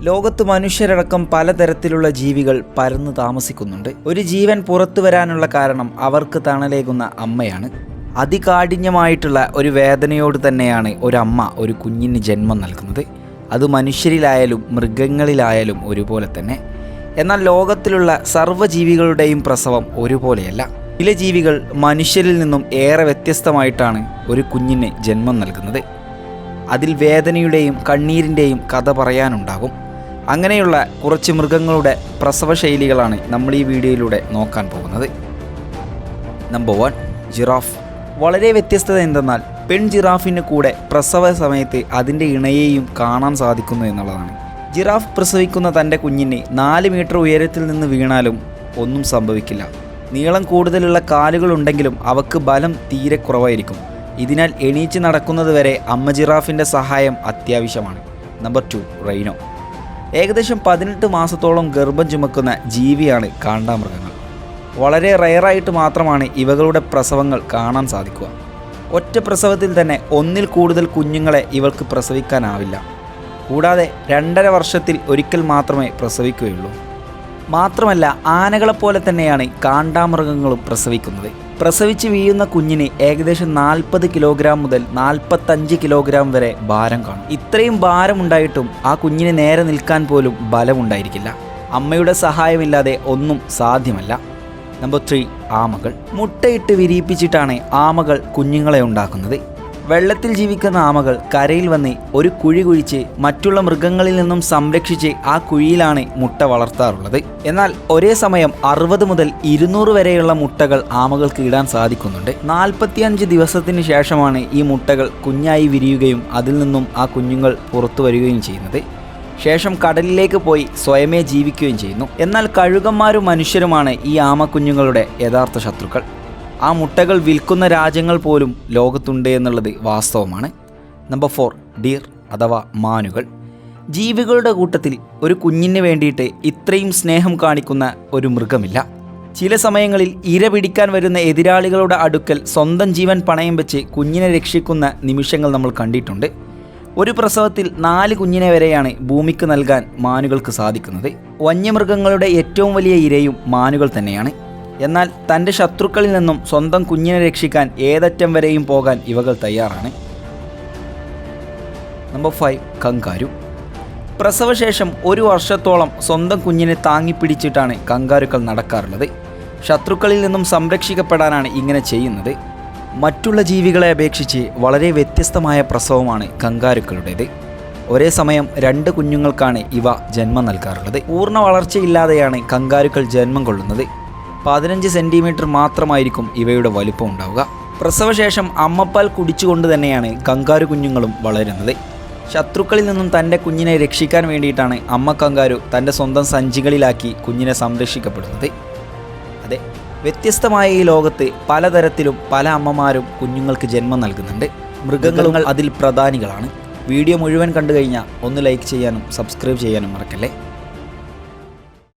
ലോകത്ത് മനുഷ്യരടക്കം പലതരത്തിലുള്ള ജീവികൾ പരന്നു താമസിക്കുന്നുണ്ട്. ഒരു ജീവൻ പുറത്തു വരാനുള്ള കാരണം അവർക്ക് തണലേകുന്ന അമ്മയാണ്. അതികാഠിന്യമായിട്ടുള്ള ഒരു വേദനയോട് തന്നെയാണ് ഒരമ്മ ഒരു കുഞ്ഞിന് ജന്മം നൽകുന്നത്. അത് മനുഷ്യരിലായാലും മൃഗങ്ങളിലായാലും ഒരുപോലെ തന്നെ. എന്നാൽ ലോകത്തിലുള്ള സർവജീവികളുടെയും പ്രസവം ഒരുപോലെയല്ല. ചില ജീവികൾ മനുഷ്യരിൽ നിന്നും ഏറെ വ്യത്യസ്തമായിട്ടാണ് ഒരു കുഞ്ഞിന് ജന്മം നൽകുന്നത്. അതിൽ വേദനയുടെയും കണ്ണീരിന്റെയും കഥ പറയാനുണ്ടാകും. അങ്ങനെയുള്ള കുറച്ച് മൃഗങ്ങളുടെ പ്രസവ ശൈലികളാണ് നമ്മൾ ഈ വീഡിയോയിലൂടെ നോക്കാൻ പോകുന്നത്. നമ്പർ വൺ ജിറാഫ് വളരെ വ്യത്യസ്തത എന്തെന്നാൽ പെൺ ജിറാഫിന് കൂടെ പ്രസവ സമയത്ത് അതിന്റെ ഇണയെയും കാണാൻ സാധിക്കുന്നു എന്നുള്ളതാണ്. ജിറാഫ് പ്രസവിക്കുന്ന തന്റെ കുഞ്ഞിനെ നാല് മീറ്റർ ഉയരത്തിൽ നിന്ന് വീണാലും ഒന്നും സംഭവിക്കില്ല. നീളം കൂടുതലുള്ള കാലുകളുണ്ടെങ്കിലും അവക്ക് ബലം തീരെ കുറവായിരിക്കും. ഇതിനാൽ എണീച്ച് നടക്കുന്നത് വരെ അമ്മ ജിറാഫിന്റെ സഹായം അത്യാവശ്യമാണ്. നമ്പർ ടു റൈനോ ഏകദേശം പതിനെട്ട് മാസത്തോളം ഗർഭം ചുമക്കുന്ന ജീവിയാണ് കാണ്ടാമൃഗങ്ങൾ. വളരെ റയറായിട്ട് മാത്രമാണ് ഇവകളുടെ പ്രസവങ്ങൾ കാണാൻ സാധിക്കുക. ഒറ്റ പ്രസവത്തിൽ തന്നെ ഒന്നിൽ കൂടുതൽ കുഞ്ഞുങ്ങളെ ഇവൾക്ക് പ്രസവിക്കാനാവില്ല. കൂടാതെ രണ്ടര വർഷത്തിൽ ഒരിക്കൽ മാത്രമേ പ്രസവിക്കുകയുള്ളൂ. മാത്രമല്ല ആനകളെ പോലെ തന്നെയാണ് കാണ്ടാമൃഗങ്ങളും പ്രസവിക്കുന്നത്. പ്രസവിച്ച് വീഴുന്ന കുഞ്ഞിന് ഏകദേശം നാൽപ്പത് കിലോഗ്രാം മുതൽ നാൽപ്പത്തഞ്ച് കിലോഗ്രാം വരെ ഭാരം കാണും. ഇത്രയും ഭാരമുണ്ടായിട്ടും ആ കുഞ്ഞിന് നേരെ നിൽക്കാൻ പോലും ബലമുണ്ടായിരിക്കില്ല. അമ്മയുടെ സഹായമില്ലാതെ ഒന്നും സാധ്യമല്ല. നമ്പർ ത്രീ ആമകൾ. മുട്ടയിട്ട് വിരിയിപ്പിച്ചിട്ടാണ് ആമകൾ കുഞ്ഞുങ്ങളെ ഉണ്ടാക്കുന്നത്. വെള്ളത്തിൽ ജീവിക്കുന്ന ആമകൾ കരയിൽ വന്ന് ഒരു കുഴി കുഴിച്ച് മറ്റുള്ള മൃഗങ്ങളിൽ നിന്നും സംരക്ഷിച്ച് ആ കുഴിയിലാണ് മുട്ട വളർത്താറുള്ളത്. എന്നാൽ ഒരേ സമയം അറുപത് മുതൽ ഇരുന്നൂറ് വരെയുള്ള മുട്ടകൾ ആമകൾക്ക് ഇടാൻ സാധിക്കുന്നുണ്ട്. നാൽപ്പത്തിയഞ്ച് ദിവസത്തിന് ശേഷമാണ് ഈ മുട്ടകൾ കുഞ്ഞായി വിരിയുകയും അതിൽ നിന്നും ആ കുഞ്ഞുങ്ങൾ പുറത്തു വരികയും ചെയ്യുന്നത്. ശേഷം കടലിലേക്ക് പോയി സ്വയമേ ജീവിക്കുകയും ചെയ്യുന്നു. എന്നാൽ കഴുകന്മാരും മനുഷ്യരുമാണ് ഈ ആമക്കുഞ്ഞുങ്ങളുടെ യഥാർത്ഥ ശത്രുക്കൾ. ആ മുട്ടകൾ വിൽക്കുന്ന രാജ്യങ്ങൾ പോലും ലോകത്തുണ്ട് എന്നുള്ളത് വാസ്തവമാണ്. നമ്പർ ഫോർ ഡീർ അഥവാ മാനുകൾ. ജീവികളുടെ കൂട്ടത്തിൽ ഒരു കുഞ്ഞിന് വേണ്ടിയിട്ട് ഇത്രയും സ്നേഹം കാണിക്കുന്ന ഒരു മൃഗമില്ല. ചില സമയങ്ങളിൽ ഇര പിടിക്കാൻ വരുന്ന എതിരാളികളുടെ അടുക്കൽ സ്വന്തം ജീവൻ പണയം വെച്ച് കുഞ്ഞിനെ രക്ഷിക്കുന്ന നിമിഷങ്ങൾ നമ്മൾ കണ്ടിട്ടുണ്ട്. ഒരു പ്രസവത്തിൽ നാല് കുഞ്ഞിനെ വരെയാണ് ഭൂമിക്ക് നൽകാൻ മാനുകൾക്ക് സാധിക്കുന്നത്. വന്യമൃഗങ്ങളുടെ ഏറ്റവും വലിയ ഇരയും മാനുകൾ തന്നെയാണ്. എന്നാൽ തന്റെ ശത്രുക്കളിൽ നിന്നും സ്വന്തം കുഞ്ഞിനെ രക്ഷിക്കാൻ ഏതറ്റം വരെയും പോകാൻ ഇവകൾ തയ്യാറാണ്. Number five kangaroo. പ്രസവശേഷം ഒരു വർഷത്തോളം സ്വന്തം കുഞ്ഞിനെ താങ്ങിപ്പിടിച്ചിട്ടാണ് കങ്കാരുക്കൾ നടക്കാറുള്ളത്. ശത്രുക്കളിൽ നിന്നും സംരക്ഷിക്കപ്പെടാനാണ് ഇങ്ങനെ ചെയ്യുന്നത്. മറ്റുള്ള ജീവികളെ അപേക്ഷിച്ച് വളരെ വ്യത്യസ്തമായ പ്രസവമാണ് കങ്കാരുക്കളുടേത്. ഒരേ സമയം രണ്ട് കുഞ്ഞുങ്ങൾക്കാണ് ഇവ ജന്മം നൽകാറുള്ളത്. പൂർണ വളർച്ചയില്ലാതെയാണ് കങ്കാരുക്കൾ ജന്മം കൊള്ളുന്നത്. പതിനഞ്ച് സെന്റിമീറ്റർ മാത്രമായിരിക്കും ഇവയുടെ വലുപ്പം ഉണ്ടാവുക. പ്രസവശേഷം അമ്മപ്പാൽ കുടിച്ചുകൊണ്ട് തന്നെയാണ് കങ്കാരു കുഞ്ഞുങ്ങളും വളരുന്നത്. ശത്രുക്കളിൽ നിന്നും തന്റെ കുഞ്ഞിനെ രക്ഷിക്കാൻ വേണ്ടിയിട്ടാണ് അമ്മ കങ്കാരു തന്റെ സ്വന്തം സഞ്ചികളിലാക്കി കുഞ്ഞിനെ സംരക്ഷിക്കപ്പെടുന്നത്. അതെ വ്യത്യസ്തമായ ഈ ലോകത്ത് പലതരത്തിലും പല അമ്മമാരും കുഞ്ഞുങ്ങൾക്ക് ജന്മം നൽകുന്നുണ്ട്. മൃഗങ്ങളും അതിൽ പ്രധാനികളാണ്. വീഡിയോ മുഴുവൻ കണ്ടു കഴിഞ്ഞാൽ ഒന്ന് ലൈക്ക് ചെയ്യാനും സബ്സ്ക്രൈബ് ചെയ്യാനും മറക്കല്ലേ?